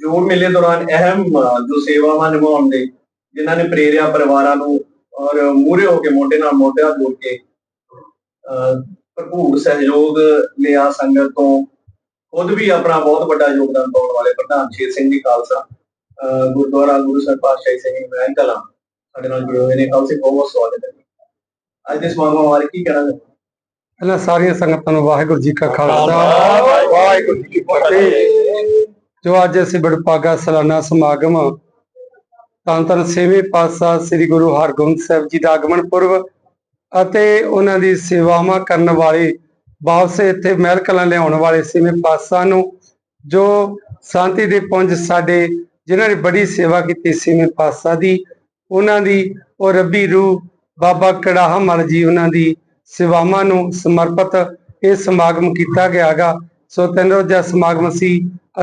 ਜੋੜ ਮੇਲੇ ਦੌਰਾਨ ਅਹਿਮ ਜੋ ਸੇਵਾਵਾਂ ਨਿਭਾਉਣ ਦੇ ਜਿਨ੍ਹਾਂ ਨੇ ਪ੍ਰੇਰਿਆ ਪਰਿਵਾਰਾਂ ਨੂੰ ਔਰ ਮੂਹਰੇ ਹੋ ਕੇ ਮੋਢੇ ਨਾਲ ਮੋਢਾ ਜੋੜ ਕੇ ਭਰਪੂਰ ਸਹਿਯੋਗ ਲਿਆ ਸੰਗਤ ਤੋਂ। ਖੁਦ ਵੀ ਆਪਣਾ ਬਹੁਤ ਵੱਡਾ ਯੋਗਦਾਨ ਪਾਉਣ ਵਾਲੇ ਪ੍ਰਧਾਨ ਸ਼ੇਰ ਸਿੰਘ ਜੀ ਖਾਲਸਾ ਗੁਰਦੁਆਰਾ ਗੁਰੂ ਸਾਹਿਬ ਪਾਤਸ਼ਾਹੀ ਸਿੰਘ ਮਹਿਲ ਕਲਾਂ ਸਾਡੇ ਨਾਲ ਜੁੜੇ ਹੋਏ ਨੇ। ਖਾਲਸੇ ਬਹੁਤ ਬਹੁਤ ਸਵਾਗਤ ਹੈ। ਅੱਜ ਦੇ ਸਮਾਗਮ ਬਾਰੇ ਕੀ ਕਹਿਣਾ ਚਾਹੁੰਦੇ ਪਹਿਲਾਂ ਸਾਰੀਆਂ ਸੰਗਤਾਂ ਨੂੰ ਵਾਹਿਗੁਰੂ ਜੀ ਕਾ ਖਾਲਸਾ। ਵਾਹਿਗੁਰੂ ਜੀ ਕੀ ਫਤਿਹ। ਜੋ ਅੱਜ ਅਸੀਂ ਬੜਪਾਗਾ ਸਾਲਾਨਾ ਸਮਾਗਮ ਧੰਨ ਧੰਨ ਛੇਵੇਂ ਪਾਤਸ਼ਾਹ ਸ੍ਰੀ ਗੁਰੂ ਹਰਗੋਬਿੰਦ ਸਾਹਿਬ ਜੀ ਦਾ ਆਗਮਨ ਪੁਰਬ ਅਤੇ ਉਹਨਾਂ ਦੀ ਸੇਵਾਵਾਂ ਕਰਨ ਵਾਲੇ, ਵਾਪਸ ਇੱਥੇ ਮਹਿਲ ਕਲਾਂ ਲਿਆਉਣ ਵਾਲੇ ਛੇਵੇਂ ਪਾਤਸ਼ਾਹ ਨੂੰ, ਜੋ ਸ਼ਾਂਤੀ ਦੇ ਪੁੰਜ ਸਾਡੇ, ਜਿਨ੍ਹਾਂ ਨੇ ਬੜੀ ਸੇਵਾ ਕੀਤੀ ਛੇਵੇਂ ਪਾਤਸ਼ਾਹ ਦੀ, ਉਹਨਾਂ ਦੀ ਉਹ ਰੱਬੀ ਰੂਹ ਬਾਬਾ ਕੜਾਹ ਮਲ ਜੀ ਉਹਨਾਂ ਦੀ ਸੇਵਾਵਾਂ ਨੂੰ ਸਮਰਪਿਤ ਇਹ ਸਮਾਗਮ ਕੀਤਾ ਗਿਆਗਾ। ਸੋ ਤਿੰਨ ਰੋਜ਼ਾ ਸਮਾਗਮ ਸੀ।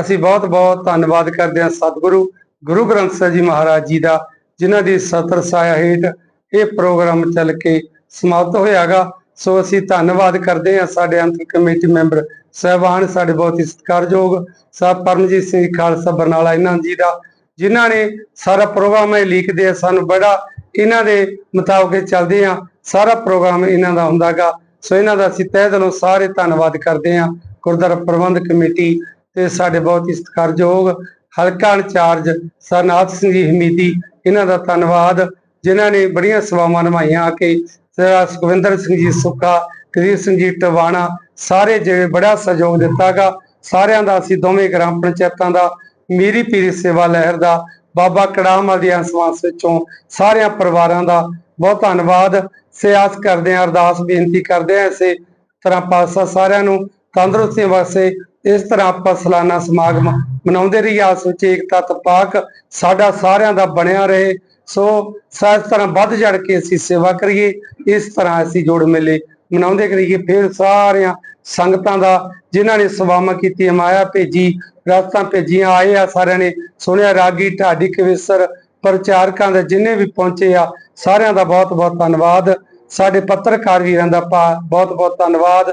ਅਸੀਂ ਬਹੁਤ ਬਹੁਤ ਧੰਨਵਾਦ ਕਰਦੇ ਹਾਂ ਸਤਿਗੁਰੂ, ਗੁਰੂ ਗ੍ਰੰਥ ਸਾਹਿਬ ਜੀ ਮਹਾਰਾਜ ਜੀ ਦਾ, ਜਿਨ੍ਹਾਂ ਦੀ ਸਤਰ ਛਾਇਆ ਹੇਠ ਇਹ ਪ੍ਰੋਗਰਾਮ ਚੱਲ ਕੇ ਸਮਾਪਤ ਹੋਇਆਗਾ। ਸੋ ਅਸੀਂ ਧੰਨਵਾਦ ਕਰਦੇ ਹਾਂ ਸਾਡੇ ਅੰਤਰ ਕਮੇਟੀ ਮੈਂਬਰ ਸਹਿਬਾਨ, ਸਾਡੇ ਬਹੁਤ ਹੀ ਸਤਿਕਾਰਯੋਗ ਸਾਹਿਬ ਪਰਮਜੀਤ ਸਿੰਘ ਖਾਲਸਾ ਬਰਨਾਲਾ ਇਹਨਾਂ ਜੀ ਦਾ, ਜਿਨ੍ਹਾਂ ਨੇ ਸਾਰਾ ਪ੍ਰੋਗਰਾਮ ਇਹ ਲਿਖਦੇ ਆ। ਸਾਨੂੰ ਬੜਾ ਇਹਨਾਂ ਦੇ ਮੁਤਾਬਕ ਚੱਲਦੇ ਆ। ਸਾਰਾ ਪ੍ਰੋਗਰਾਮ ਇਹਨਾਂ ਦਾ ਹੁੰਦਾਗਾ। ਸੋ ਇਹਨਾਂ ਦਾ ਅਸੀਂ ਤਹਿ ਦਿਲੋਂ ਸਾਰੇ ਧੰਨਵਾਦ ਕਰਦੇ ਹਾਂ। ਗੁਰਦੁਆਰਾ ਪ੍ਰਬੰਧਕ ਕਮੇਟੀ ਤੇ ਸਾਡੇ ਬਹੁਤ ਹੀ ਸਤਿਕਾਰਯੋਗ ਹਲਕਾ ਇੰਚਾਰਜ ਸਰਨਾਥ ਸਿੰਘ ਜੀ ਹਮੀਦੀ, ਇਹਨਾਂ ਦਾ ਧੰਨਵਾਦ, ਜਿਨ੍ਹਾਂ ਨੇ ਬੜੀਆਂ ਸੇਵਾਵਾਂ ਨਿਭਾਈਆਂ ਆ ਕੇ ਸਰ ਸੁਖਵਿੰਦਰ ਸਿੰਘ ਜੀ ਸੁੱਖਾ ਕਰੀਰ ਸਿੰਘ ਜੀ ਟਵਾਣਾ, ਸਾਰੇ ਜਿਹੜੇ ਬੜਾ ਸਹਿਯੋਗ ਦਿੱਤਾਗਾ ਸਾਰਿਆਂ ਦਾ ਅਸੀਂ ਦੋਵੇਂ ਗ੍ਰਾਮ ਪੰਚਾਇਤਾਂ ਦਾ, ਮੇਰੀ ਪੀਰੀ ਸੇਵਾ ਲਹਿਰ ਦਾ, ਬਾਬਾ ਕੜਾਮਲ ਦੀ ਅੰਸਵਾਸ ਵਿੱਚੋਂ ਸਾਰਿਆਂ ਪਰਿਵਾਰਾਂ ਦਾ ਬਹੁਤ ਧੰਨਵਾਦ। ਸਿਆਸ ਕਰਦੇ ਹਾਂ ਅਰਦਾਸ ਬੇਨਤੀ ਕਰਦੇ ਹਾਂ ਇਸੇ ਤਰ੍ਹਾਂ ਪਾਸਾ ਸਾਰਿਆਂ ਨੂੰ ਤੰਦਰੁਸਤੀ ਵਾਸਤੇ ਇਸ ਤਰ੍ਹਾਂ ਆਪਾਂ ਸਾਲਾਨਾ ਸਮਾਗਮ ਮਨਾਉਂਦੇ ਰਹੀਏ। ਆਸ ਵਿੱਚ ਏਕਤਾ ਤਪਾਕ ਸਾਡਾ ਸਾਰਿਆਂ ਦਾ ਬਣਿਆ ਰਹੇ। ਸੋ ਸਾਸ ਤਰ੍ਹਾਂ ਵੱਧ ਚੜ ਕੇ ਅਸੀਂ ਸੇਵਾ ਕਰੀਏ। ਇਸ ਤਰ੍ਹਾਂ ਅਸੀਂ ਜੋੜ ਮੇਲੇ ਮਨਾਉਂਦੇ ਕਰੀਏ। ਫਿਰ ਸਾਰਿਆਂ ਸੰਗਤਾਂ ਦਾ ਜਿਨ੍ਹਾਂ ਨੇ ਸੇਵਾਵਾਂ ਕੀਤੀਆਂ ਮਾਇਆ ਭੇਜੀ, ਰਾਤਾਂ ਭੇਜੀਆਂ, ਆਏ ਆ ਸਾਰਿਆਂ ਨੇ। ਸੁਣਿਆ ਰਾਗੀ, ਢਾਡੀ, ਕਵਿਸਰ, ਪ੍ਰਚਾਰਕਾਂ ਦੇ ਜਿੰਨੇ ਵੀ ਪਹੁੰਚੇ ਆ, ਸਾਰਿਆਂ ਦਾ ਬਹੁਤ ਬਹੁਤ ਧੰਨਵਾਦ। ਸਾਡੇ ਪੱਤਰਕਾਰ ਵੀਰਾਂ ਦਾ ਬਹੁਤ ਬਹੁਤ ਧੰਨਵਾਦ।